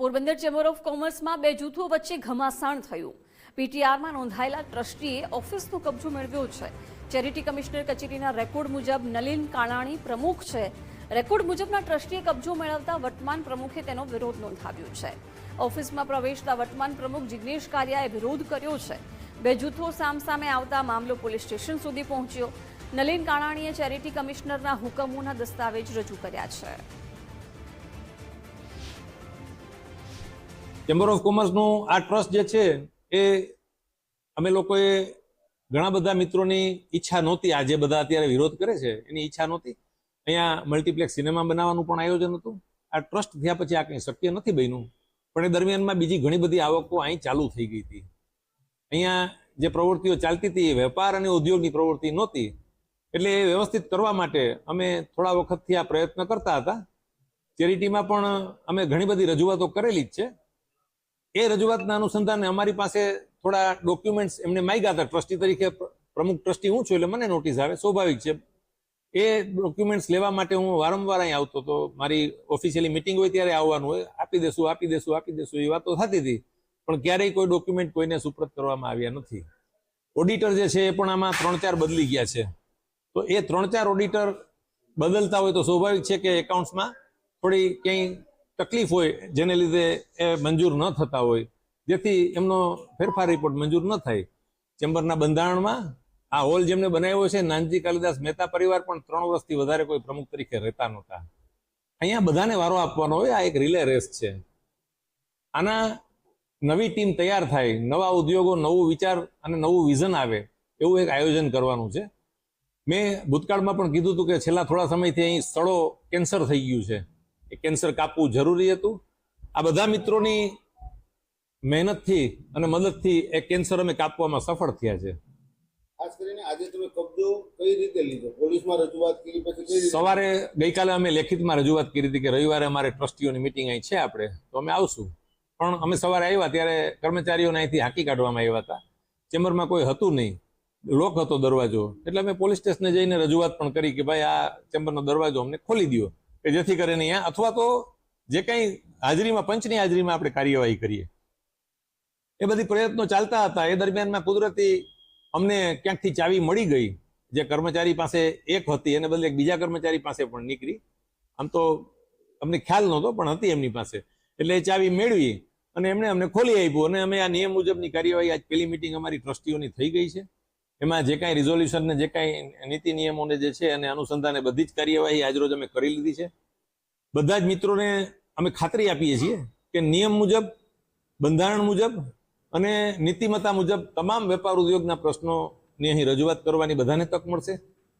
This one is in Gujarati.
પોરબંદર ચેમ્બર ઓફ કોમર્સમાં બે જૂથો વચ્ચે ઘમાસાણ થયું. પીટીઆરમાં નોંધાયેલા ટ્રસ્ટીએ ઓફિસનો કબજો મેળવ્યો છે. ચેરિટી કમિશનર કચેરીના રેકોર્ડ મુજબ નલિન કાણાણી પ્રમુખ છે. રેકોર્ડ મુજબના ટ્રસ્ટીએ કબજો મેળવતા વર્તમાન પ્રમુખે તેનો વિરોધ નોંધાવ્યો છે. ઓફિસમાં પ્રવેશતા વર્તમાન પ્રમુખ જિગ્નેશ કારિયાએ વિરોધ કર્યો છે. બે જૂથો સામસામે આવતા મામલો પોલીસ સ્ટેશન સુધી પહોંચ્યો. નલિન કાણાણીએ ચેરિટી કમિશનરના હુકમોના દસ્તાવેજ રજૂ કર્યા છે. ચેમ્બર ઓફ કોમર્સનું આ ટ્રસ્ટ જે છે એ અમે લોકોએ ઘણા બધા મિત્રોની ઈચ્છા નહોતી. આ જે બધા અત્યારે વિરોધ કરે છે, એની ઈચ્છા નહોતી. અહીંયા મલ્ટીપ્લેક્સ સિનેમા બનાવવાનું પણ આયોજન હતું. આ ટ્રસ્ટ થયા પછી આ કંઈ શક્ય નથી બન્યું. પણ એ દરમિયાનમાં બીજી ઘણી બધી આવકો અહીં ચાલુ થઈ ગઈ હતી. અહીંયા જે પ્રવૃત્તિઓ ચાલતી હતી એ વેપાર અને ઉદ્યોગની પ્રવૃત્તિ નહોતી. એટલે એ વ્યવસ્થિત કરવા માટે અમે થોડા વખતથી આ પ્રયત્ન કરતા હતા. ચેરિટીમાં પણ અમે ઘણી બધી રજૂઆતો કરેલી જ છે. એ રજૂઆતના અનુસંધાને અમારી પાસે થોડા ડોક્યુમેન્ટ્સ એમને માગ્યા હતા. ટ્રસ્ટી તરીકે પ્રમુખ ટ્રસ્ટી હું છું એટલે મને નોટિસ આવે. સ્વાભાવિક છે. એ ડોક્યુમેન્ટ્સ લેવા માટે હું વારંવાર અહીં આવતો તો મારી ઓફિશિયલી મિટિંગ હોય ત્યારે આવવાનું હોય. આપી દેશું આપી દેશું આપી દેશું. એ વાતો થતી હતી. પણ ક્યારેય કોઈ ડોક્યુમેન્ટ કોઈને સુપ્રત કરવામાં આવ્યા નથી. ઓડિટર જે છે એ પણ આમાં ત્રણ ચાર બદલી ગયા છે. તો એ ત્રણ ચાર ઓડિટર બદલતા હોય તો સ્વાભાવિક છે કે એકાઉન્ટ્સમાં થોડી ક્યાંય તકલીફ હોય, જેને લીધે એ મંજૂર ન થતા હોય, જેથી એમનો ફેરફાર રિપોર્ટ મંજૂર ન થાય. ચેમ્બરના બંધારણમાં આ હોલ જેમને બનાવ્યો છે, નાનજી કાલિદાસ મહેતા પરિવાર પણ ત્રણ વર્ષથી વધારે કોઈ પ્રમુખ તરીકે રહેતા નહોતા. અહીંયા બધાને વારો આપવાનો હોય, આ એક રિલે રેસ છે. આના નવી ટીમ તૈયાર થાય, નવા ઉદ્યોગો, નવું વિચાર અને નવું વિઝન આવે, એવું એક આયોજન કરવાનું છે. મેં ભૂતકાળમાં પણ કીધું હતું કે છેલ્લા થોડા સમયથી અહીં સ્થળો કેન્સર થઈ ગયું છે. એ કેન્સર કાપવું જરૂરી હતું? આ બધા મિત્રોની મહેનતથી અને મદદથી એ કેન્સર અમે કાપવામાં સફળ થયા છે. ખાસ કરીને આજે તમે કબજો કઈ રીતે લીધો? પોલીસમાં રજૂઆત કરી પછી સવારે ગઈકાલે અમે લેખિતમાં રજૂઆત કરી હતી કે રવિવારે અમારે ટ્રસ્ટીઓની મિટિંગ અહીં છે આપણે તો અમે આવશું. પણ અમે સવારે આવ્યા ત્યારે કર્મચારીઓને અહીંથી હાંકી કાઢવામાં આવ્યા હતા. ચેમ્બરમાં કોઈ હતું નહીં. લોક હતો દરવાજો. એટલે અમે પોલીસ સ્ટેશને જઈને રજૂઆત પણ કરી કે ભાઈ આ ચેમ્બરનો દરવાજો અમને ખોલી દો કે જેથી કરીને અહીંયા અથવા તો જે કંઈ હાજરીમાં, પંચની હાજરીમાં આપણે કાર્યવાહી કરીએ. એ બધી પ્રયત્નો ચાલતા હતા. એ દરમિયાનમાં કુદરતી અમને ક્યાંકથી ચાવી મળી ગઈ. જે કર્મચારી પાસે એક હતી, એને બદલે બીજા કર્મચારી પાસે પણ નીકળી. આમ તો અમને ખ્યાલ નહોતો, પણ હતી એમની પાસે. એટલે એ ચાવી મેળવી અને એમણે અમને ખોલી આપ્યું. અને અમે આ નિયમ મુજબની કાર્યવાહી આજ પહેલી મિટિંગ અમારી ટ્રસ્ટીઓની થઈ ગઈ છે. એમાં જે કાંઈ રિઝોલ્યુશન ને જે કાંઈ નીતિ નિયમોને જે છે અને અનુસંધાને બધી જ કાર્યવાહી આજરોજ અમે કરી લીધી છે. બધા જ મિત્રોને અમે ખાતરી આપીએ છીએ કે નિયમ મુજબ, બંધારણ મુજબ અને નીતિમત્તા મુજબ તમામ વેપાર ઉદ્યોગના પ્રશ્નોની અહીં રજૂઆત કરવાની બધાને તક મળશે.